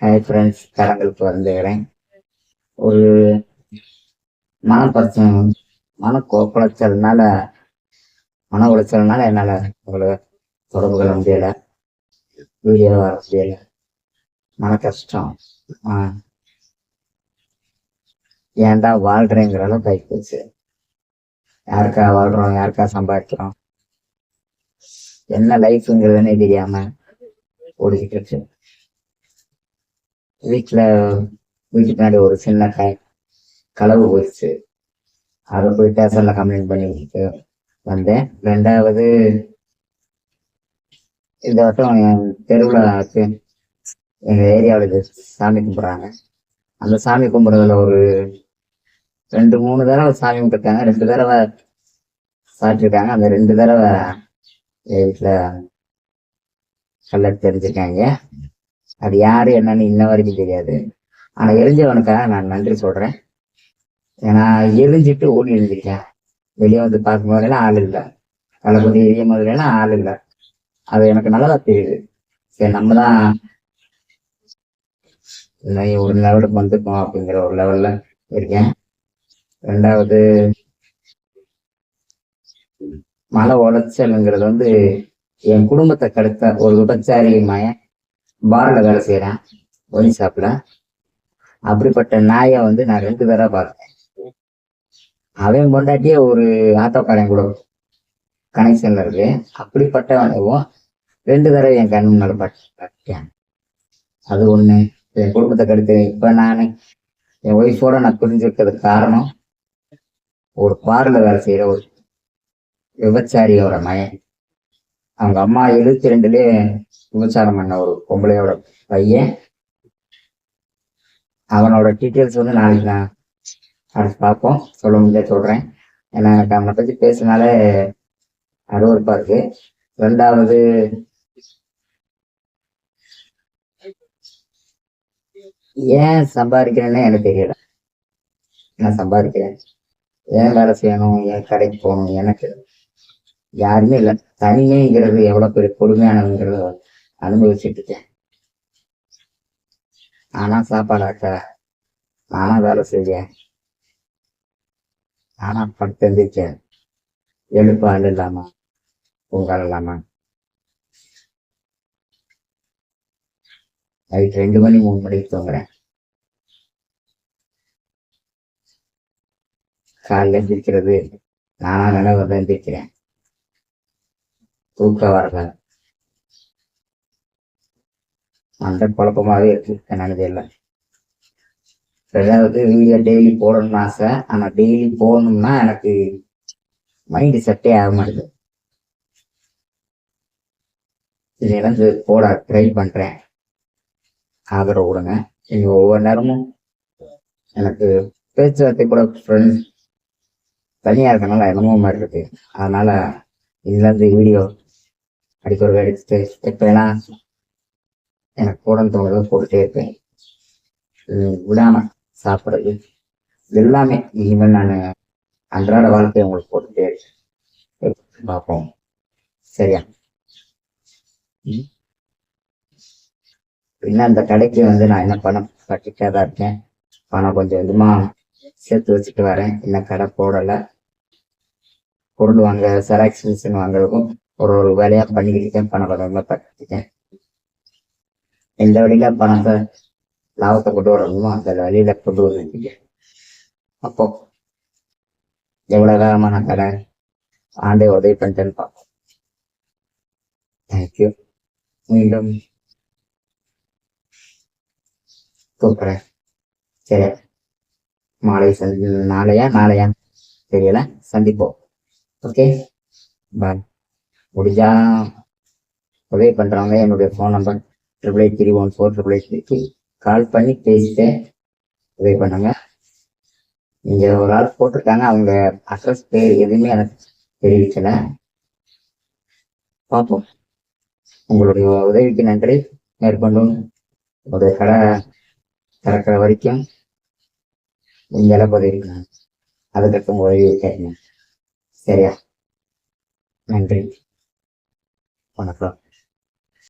Hi friends கரங்களுக்கு வந்துக்கிறேன் ஒரு மன பிரச்சனை மன கொ- மன உளைச்சல்னால என்னால் உங்களை தொடர்பு கொள்ள முடியல. வீடியோ வர முடியல. மன கஷ்டம். ஏன்டா வாழ்றேங்கிற அளவுக்கு ஆகிப்போச்சு போச்சு. யாருக்கா வாழ்றோம் யாருக்கா சம்பாதிக்கிறோம்? என்ன லைஃப்ங்கிறதுனே தெரியாம ஓடிக்கிட்டு வீட்டில் வீட்டுக்கு பின்னாடி ஒரு சின்ன க களவு போயிடுச்சு. அதை போய் ஸ்டேஷனில் கம்ப்ளைண்ட் பண்ணிட்டு வந்தேன். ரெண்டாவது இந்த வருஷம் என் தெருவில் எங்கள் ஏரியாவில் சாமி கும்பிட்றாங்க. அந்த சாமி கும்பிட்றதுல ஒரு ரெண்டு மூணு தடவை சாமி கும்பிட்டுருக்காங்க. ரெண்டு தடவை சாப்பிட்ருக்காங்க அந்த ரெண்டு தடவை என் வீட்டில் கல்லட் தெரிஞ்சிருக்காங்க. அது யாரு என்னன்னு இன்ன வரைக்கும் தெரியாது. ஆனா எரிஞ்சவனுக்காக நான் நன்றி சொல்றேன். ஏன்னா எரிஞ்சிட்டு ஓடி எழுந்திருக்கேன் வெளியே வந்து பார்க்கும் போதெல்லாம் ஆள் இல்லை. களைப்பத்தி எரியும் முதலாம் ஆள் இல்லை. அது எனக்கு நல்லதா தெரியுது. சரி நம்ம தான் ஒரு லெவலுக்கு வந்துட்டோம் அப்படிங்கிற ஒரு லெவல்ல இருக்கேன். ரெண்டாவது மலை உளைச்சலுங்கிறது வந்து என் குடும்பத்தை கடுத்த ஒரு விபச்சாரி மயன் பாரில் வேலை செய்கிறேன் ஒயின் ஷாப்பில் அப்படிப்பட்ட நாயை வந்து நான் ரெண்டு தடவை பார்த்தேன். அவன் கொண்டாட்டியே ஒரு ஆட்டோக்காரன் கூட கனெக்ஷன்ல இருக்கு. அப்படிப்பட்டவனவும் ரெண்டு தடவை என் கண் முன்னால பட்டேன் அது ஒன்று என் குடும்பத்தை கடுத்து இப்போ நான் என் ஒய்ஃபோட நான் புரிஞ்சிருக்கிறதுக்கு காரணம் ஒரு பாரில் வேலை செய்கிற ஒரு விபச்சாரியோட மயன் அவங்க அம்மா எழுபத்தி ரெண்டுலயே விபச்சாரம் பண்ண ஒரு பொம்பளையோட பையன். அவனோட டீட்டெயில்ஸ் வந்து நாளைக்கு நான் அடுத்து பார்ப்போம். சொல்ல முடியாது சொல்றேன். ஏன்னா எனக்கு அவனை பத்தி பேசினாலே அருவருப்பா இருக்கு. ரெண்டாவது ஏன் சம்பாதிக்கிறேன்னு எனக்கு தெரியல. நான் சம்பாதிக்கிறேன். ஏன் வேலை செய்யணும்? ஏன் கடைக்கு போகணும்? எனக்கு யாருமே இல்லை. தனிமைங்கிறது எவ்வளோ பெரிய கொடுமையானதுங்கிறத அனுபவிச்சுட்டு இருக்கேன் நானா சாப்பாடு ஆக்க நானா வேலை செய்ய நானா படுத்து எந்திரிச்சேன். எழுப்பு ஆள் இல்லாம பொங்கல் இல்லாம? நைட் ரெண்டு மணி மூணு மணிக்கு தூங்குறேன். காலைல எந்திரிக்கிறது. நானா நினைவு தான் எந்திரிக்கிறேன். தூக்கம் வரல அந்த குழப்பமாவே இருக்கு என்னது இல்லை ரெண்டாவது வீடியோ டெய்லி போடணும்னு ஆசை. ஆனால் டெய்லி போடணும்னா எனக்கு மைண்டு செட்டே ஆக மாட்டேது. இது இழந்து போட ட்ரை பண்ணுறேன் ஆதரவு கொடுங்க. நீங்கள் ஒவ்வொரு நேரமும் எனக்கு பேச்சுவார்த்தை கூட ஃப்ரெண்ட்ஸ் தனியாக இருக்கனால என்னமோ மாதிரி இருக்கு. அதனால இதுலேருந்து வீடியோ அடிக்க ஒரு எடுத்துட்டு எப்பனா எனக்கு போடணும் தோணுதோ போட்டுட்டே இருப்பேன். விடாம சாப்பிட்றது. எல்லாமே இனிமேல் நான் அன்றாட வாழ்க்கையை உங்களுக்கு போட்டுட்டே இருக்கேன். பார்ப்போம். சரியா? ம். அந்த கடைக்கு வந்து நான் என்ன பணம் கட்டிட்டே தான் இருக்கேன்? பணம் கொஞ்சம் கொஞ்சமா சேர்த்து வச்சுட்டு வரேன். இன்னும் கடை போடலை. பொருள் வாங்க செராக்ஸ் மிஷின் வாங்குறதுக்கும் ஒரு ஒரு வேலையா பண்ணிக்கிட்டு இருக்கேன் பணம் கொஞ்சமா எந்த வழியில பணத்தை லாபத்தை கொண்டு வரணுமோ அந்த வழியில கொண்டு வந்துருக்கீங்க அப்போ எவ்வளவு காலமா நான் கடை ஆண்டே உதவி பண்ணிட்டேன்னு பார்ப்போம். தேங்க்யூ மீண்டும் கூப்பிடுறேன். சரி. மாலை சந்தி நாளையா? நாளையா தெரியல. சந்திப்போம். ஓகே பாய் முடிஞ்சா உதவி பண்றவங்க என்னுடைய phone number triple eight three one four triple eight three call பண்ணி பேசிட்டு உதவி பண்ணுங்க. நீங்கள் ஒரு ஆள் போட்டிருக்காங்க. அவங்க அட்ரஸ் பேர் எதுவுமே எனக்கு தெரிவிக்கல பார்ப்போம். உங்களுடைய உதவிக்கு நன்றி. மேற்கொண்டும் ஒரு கடை திறக்கிற வரைக்கும் நீங்க எல்லாம் உதவி அதுக்கப்புறம் உதவி கேட்கணும் சரியா? நன்றி. 真夏だ。